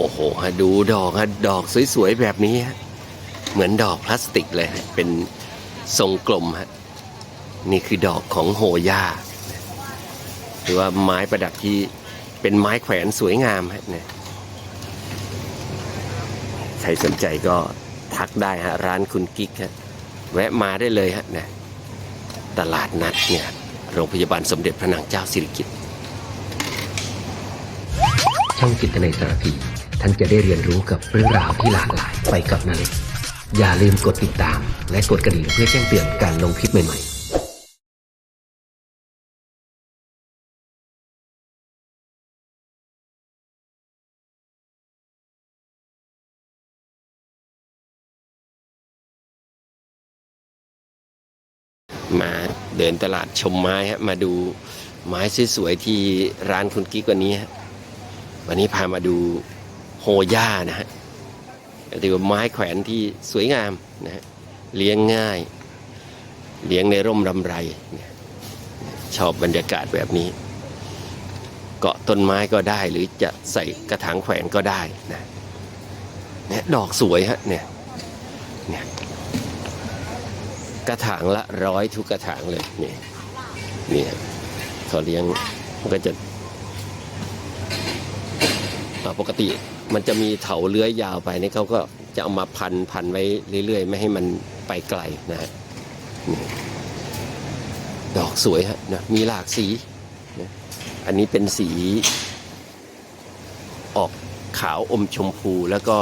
โอ้โหดูดอกฮะดอกสวยๆแบบนี้ฮะเหมือนดอกพลาสติกเลยฮะเป็นทรงกลมฮะนี่คือดอกของโหย่าหรือว่าไม้ประดับที่เป็นไม้แขวนสวยงามฮะเนี่ยใครสนใจก็ทักได้ฮะร้านคุณกิ๊กฮะแวะมาได้เลยฮะเนี่ยตลาดนัดเนี่ยโรงพยาบาลสมเด็จพระนางเจ้าสิริกิติ์ช่องจิตในสารพี ท่านจะได้เรียนรู้กับเรื่องราวที่หลากหลายไปกับนาเล็กอย่าลืมกดติดตาม และกดกระดิ่งเพื่อแจ้งเตือนการลงคลิปใหม่ๆมาเดินตลาดชมไม้ฮะมาดูไม้สวยๆที่ร้านคุณกิ๊กวันนี้ฮะวันนี้พามาดู โฮย่านะฮะถือว่าไม้แขวนที่สวยงามนะฮะเลี้ยงง่าย เลี้ยงในร่มรำไร ชอบบรรยากาศแบบนี้ เกาะต้นไม้ก็ได้หรือจะใส่กระถางแขวนก็ได้นะเนี่ยดอกสวยฮะเนี่ยเนี่ยกระถางละร้อยทุกกระถางเลยนี่นี่ฮะเขาเลี้ยงมันก็จะปกติ มันจะมีเถาเลื้อยยาวไปนี่เขาก็จะเอามาพันพันไว้เรื่อยๆ ไม่ให้มันไปไกลนะฮะดอกสวยฮะนะมีหลากสีนะอันนี้เป็นสี ออกขาวอมชมพูแล้วก็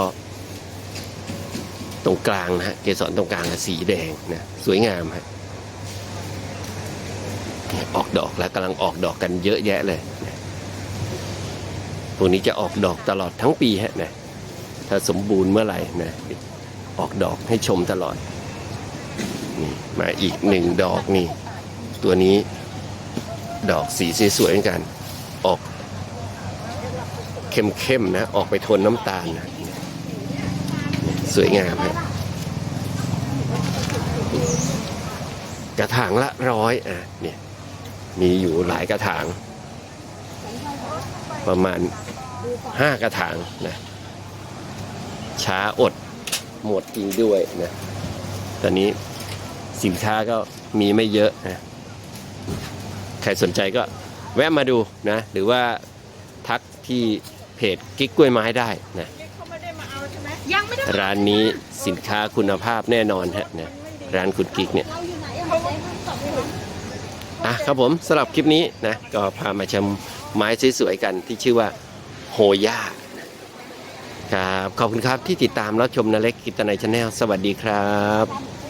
ตรงกลางนะฮะเกสรตรงกลางสีแดงนะสวยงามฮะออกดอกแล้วกำลังออกดอกกันเยอะแยะเลย พวกนี้จะออกดอกตลอดทั้งปีฮะนะถ้าสมบูรณ์เมื่อไหร่นะออกดอกให้ชมตลอดนี่มาอีกหนึ่งดอกนี่ ตัวนี้ดอกสีสวยๆเหมือนกัน ออกเข้มๆนะ ออกไปทนน้ำตาลนะสวยงามฮะกระถางละร้อยอะเนี่ยมีอยู่หลายกระถาง ประมาณห้ากระถางนะช้าอดหมดจริงด้วยนะตอนนี้สินค้าก็มีไม่เยอะนะใครสนใจก็แวะมาดูนะ หรือว่าทักที่เพจกิ๊กกล้วยไม้ได้นะเขาไม่ได้มาเอาใช่ไหมยังไม่ได้ร้านนี้สินค้าคุณภาพแน่นอนฮะนะร้านคุณกิ๊กเนี่ย อะครับผมสำหรับคลิปนี้นะก็พามาชมไม้สวยๆกันที่ชื่อว่าโฮย่าครับขอบคุณครับที่ติดตามรับชมนาเล็กกิตนายชาแนลสวัสดีครับ